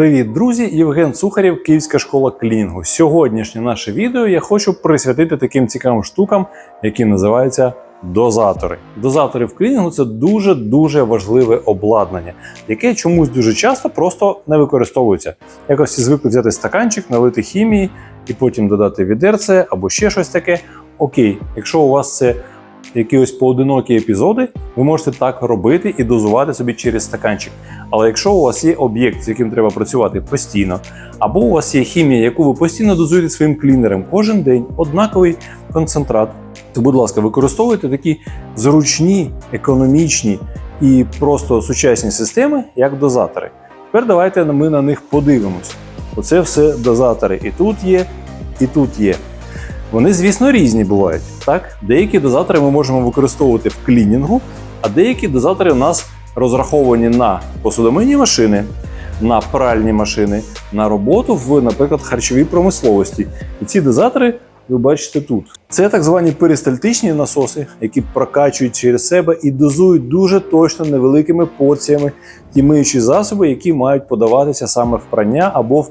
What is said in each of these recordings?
Привіт, друзі! Євген Сухарєв, Київська школа клінгу. Сьогоднішнє наше відео я хочу присвятити таким цікавим штукам, які називаються дозатори. Дозатори в клінінгу це дуже дуже важливе обладнання, яке чомусь дуже часто просто не використовується. Якось всі звикли взяти стаканчик, налити хімії і потім додати відерце або ще щось таке. Окей, якщо у вас це якісь поодинокі епізоди, ви можете так робити і дозувати собі через стаканчик. Але якщо у вас є об'єкт, з яким треба працювати постійно, або у вас є хімія, яку ви постійно дозуєте своїм клінером кожен день, однаковий концентрат, то, будь ласка, використовуйте такі зручні, економічні і просто сучасні системи, як дозатори. Тепер давайте ми на них подивимось. Оце все дозатори. І тут є, і тут є. Вони, звісно, різні бувають. Так? Деякі дозатори ми можемо використовувати в клінінгу, а деякі дозатори у нас розраховані на посудомийні машини, на пральні машини, на роботу в, наприклад, харчовій промисловості. І ці дозатори ви бачите тут. Це так звані перистальтичні насоси, які прокачують через себе і дозують дуже точно невеликими порціями ті миючі засоби, які мають подаватися саме в прання або в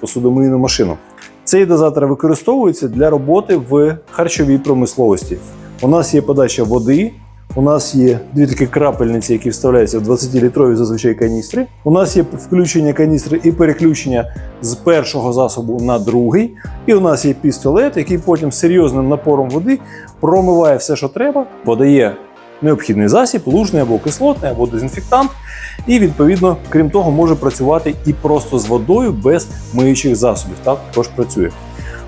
посудомийну машину. Цей дозатор використовується для роботи в харчовій промисловості. У нас є подача води, у нас є дві такі крапельниці, які вставляються в 20-літрові зазвичай каністри. У нас є включення каністри і переключення з першого засобу на другий. І у нас є пістолет, який потім серйозним напором води промиває все, що треба, подає необхідний засіб, лужний або кислотний, або дезінфектант. І відповідно, крім того, може працювати і просто з водою без миючих засобів. Так також працює.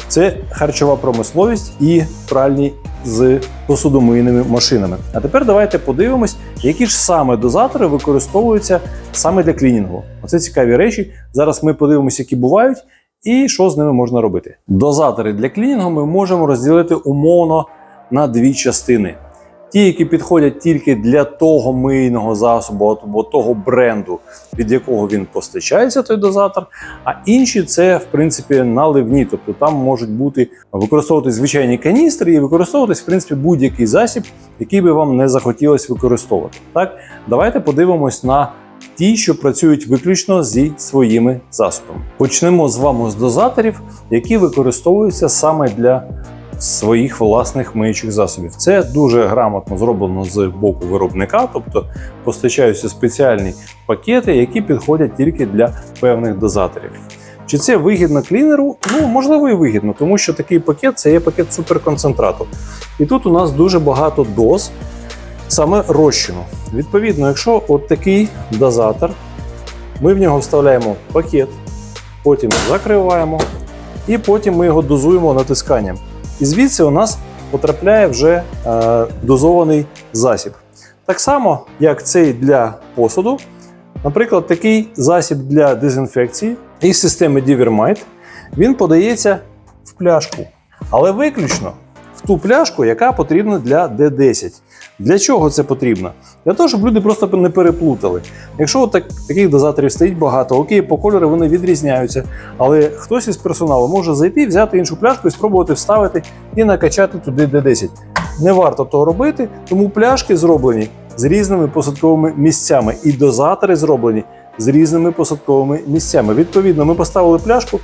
Це харчова промисловість і пральні з посудомийними машинами. А тепер давайте подивимось, які ж саме дозатори використовуються саме для клінінгу. Оце цікаві речі. Зараз ми подивимося, які бувають, і що з ними можна робити. Дозатори для клінінгу ми можемо розділити умовно на дві частини. Ті, які підходять тільки для того мийного засобу або того бренду, від якого він постачається, той дозатор. А інші це, в принципі, наливні. Тобто там можуть бути використовуватись звичайні каністри і використовуватись, в принципі, будь-який засіб, який би вам не захотілося використовувати. Так, давайте подивимось на ті, що працюють виключно зі своїми засобами. Почнемо з вами з дозаторів, які використовуються саме для своїх власних миючих засобів. Це дуже грамотно зроблено з боку виробника, тобто постачаються спеціальні пакети, які підходять тільки для певних дозаторів. Чи це вигідно клінеру? Ну, можливо, і вигідно, тому що такий пакет це є пакет суперконцентрату. І тут у нас дуже багато доз саме розчину. Відповідно, якщо от такий дозатор, ми в нього вставляємо пакет, потім закриваємо, і потім ми його дозуємо натисканням. І звідси у нас потрапляє вже е, дозований засіб. Так само, як цей для посуду, наприклад, такий засіб для дезінфекції із системи Divermite, він подається в пляшку, але виключно в ту пляшку, яка потрібна для D10. Для чого це потрібно? Для того, щоб люди просто не переплутали. Якщо от так, таких дозаторів стоїть багато, окей, по кольору вони відрізняються, але хтось із персоналу може зайти, взяти іншу пляшку і спробувати вставити і накачати туди D10. Не варто того робити, тому пляшки зроблені з різними посадковими місцями, і дозатори зроблені з різними посадковими місцями. Відповідно, ми поставили пляшку.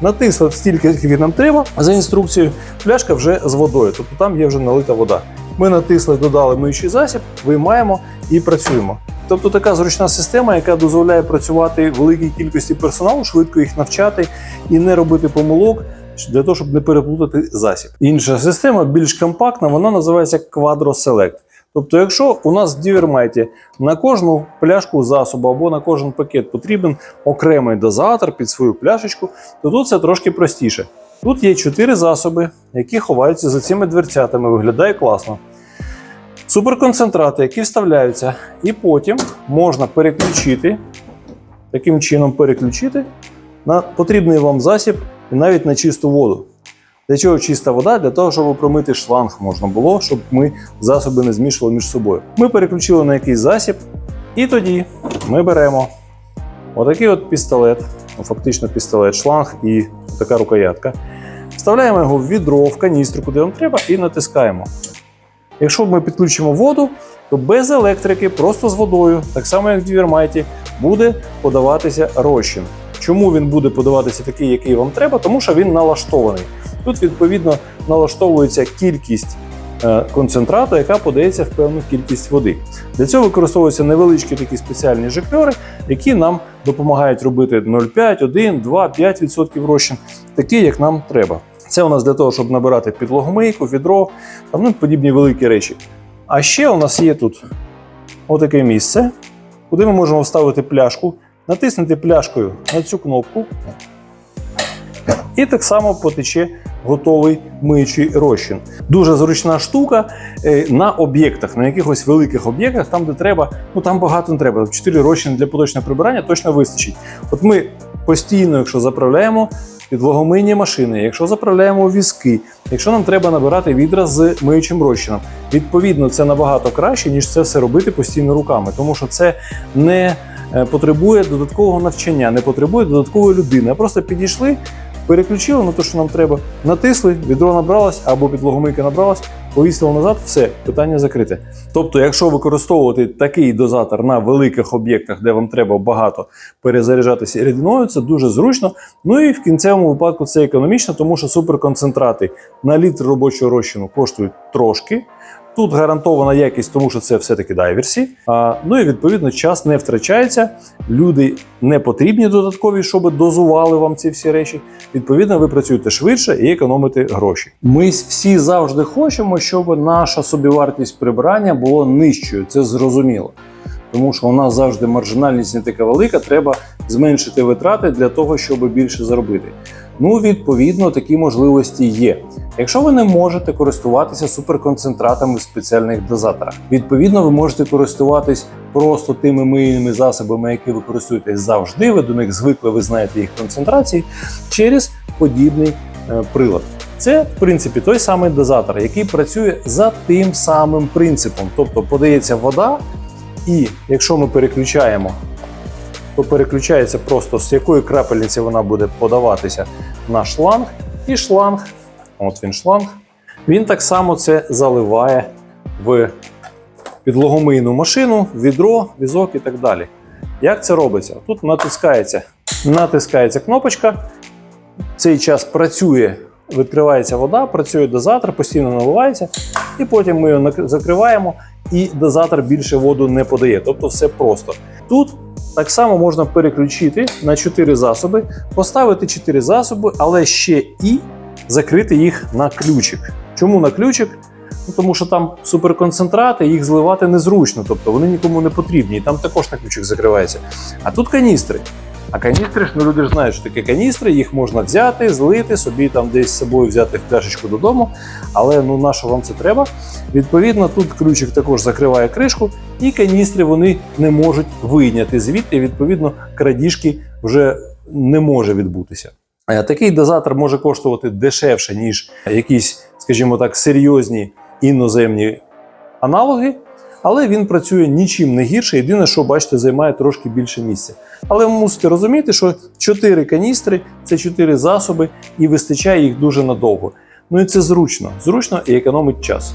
Натисли стільки, скільки нам треба, за інструкцією, пляшка вже з водою, тобто там є вже налита вода. Ми натисли, додали миючий засіб, виймаємо і працюємо. Тобто така зручна система, яка дозволяє працювати великій кількості персоналу, швидко їх навчати і не робити помилок для того, щоб не переплутати засіб. Інша система більш компактна, вона називається Select. Тобто, якщо у нас в Дівермайті на кожну пляшку засобу або на кожен пакет потрібен окремий дозатор під свою пляшечку, то тут це трошки простіше. Тут є чотири засоби, які ховаються за цими дверцятами. Виглядає класно. Суперконцентрати, які вставляються, і потім можна переключити, таким чином переключити на потрібний вам засіб і навіть на чисту воду. Для чого чиста вода? Для того, щоб промити шланг можна було, щоб ми засоби не змішували між собою. Ми переключили на якийсь засіб, і тоді ми беремо отакий от пістолет, ну, фактично пістолет, шланг і така рукоятка. Вставляємо його в відро, в каністру, куди вам треба, і натискаємо. Якщо ми підключимо воду, то без електрики, просто з водою, так само як в Дівермайті, буде подаватися розчин. Чому він буде подаватися такий, який вам треба? Тому що він налаштований. Тут відповідно налаштовується кількість е, концентрату, яка подається в певну кількість води. Для цього використовуються невеличкі такі спеціальні жикльори, які нам допомагають робити 0,5, 1, 2, 5% розчин, такі, як нам треба. Це у нас для того, щоб набирати підлогомийку, відро, там ну, подібні великі речі. А ще у нас є тут отаке місце, куди ми можемо вставити пляшку, натиснути пляшкою на цю кнопку, і так само потече готовий миючий розчин. Дуже зручна штука е, на об'єктах, на якихось великих об'єктах, там, де треба, ну там багато не треба. 4 розчини для поточного прибирання точно вистачить. От ми постійно, якщо заправляємо підлогомийні машини, якщо заправляємо візки, якщо нам треба набирати відра з миючим розчином, відповідно, це набагато краще, ніж це все робити постійно руками, тому що це не е, потребує додаткового навчання, не потребує додаткової людини. Просто підійшли, переключили на те, що нам треба, натисли, відро набралось або підлогомийка набралась, повісили назад, все, питання закрите. Тобто, якщо використовувати такий дозатор на великих об'єктах, де вам треба багато перезаряджатися рідиною, це дуже зручно. Ну і в кінцевому випадку це економічно, тому що суперконцентрати на літр робочого розчину коштують трошки. Тут гарантована якість, тому що це все-таки дайверсі. А, ну і відповідно час не втрачається. Люди не потрібні додаткові, щоб дозували вам ці всі речі. Відповідно, ви працюєте швидше і економите гроші. Ми всі завжди хочемо, щоб наша собівартість прибирання була нижчою. Це зрозуміло. Тому що у нас завжди маржинальність не така велика, треба зменшити витрати для того, щоб більше заробити. Ну, відповідно, такі можливості є. Якщо ви не можете користуватися суперконцентратами в спеціальних дозаторах, відповідно, ви можете користуватись просто тими мийними засобами, які ви користуєтесь завжди. Ви до них звикли, ви знаєте їх концентрації через подібний е, прилад. Це, в принципі, той самий дозатор, який працює за тим самим принципом. Тобто подається вода, і якщо ми переключаємо, то переключається просто з якої крапельниці вона буде подаватися на шланг, і шланг, от він шланг, він так само це заливає в підлогомийну машину, відро, візок і так далі. Як це робиться? Тут натискається, натискається кнопочка, цей час працює, відкривається вода, працює дозатор, постійно наливається, і потім ми його закриваємо, і дозатор більше воду не подає. Тобто все просто. Тут так само можна переключити на 4 засоби, поставити 4 засоби, але ще і закрити їх на ключик. Чому на ключик? Ну, тому що там суперконцентрати, їх зливати незручно, тобто вони нікому не потрібні, і там також на ключик закривається. А тут каністри. А каністри ж, ну люди ж знають, що таке каністри, їх можна взяти, злити, собі там десь з собою взяти в пляшечку додому. Але ну на що вам це треба? Відповідно, тут ключик також закриває кришку, і каністри вони не можуть вийняти звідти. Відповідно, крадіжки вже не може відбутися. Е, Такий дозатор може коштувати дешевше, ніж якісь, скажімо так, серйозні іноземні аналоги, але він працює нічим не гірше. Єдине, що бачите, займає трошки більше місця. Але ви мусите розуміти, що 4 каністри це 4 засоби, і вистачає їх дуже надовго. Ну і це зручно, зручно і економить час.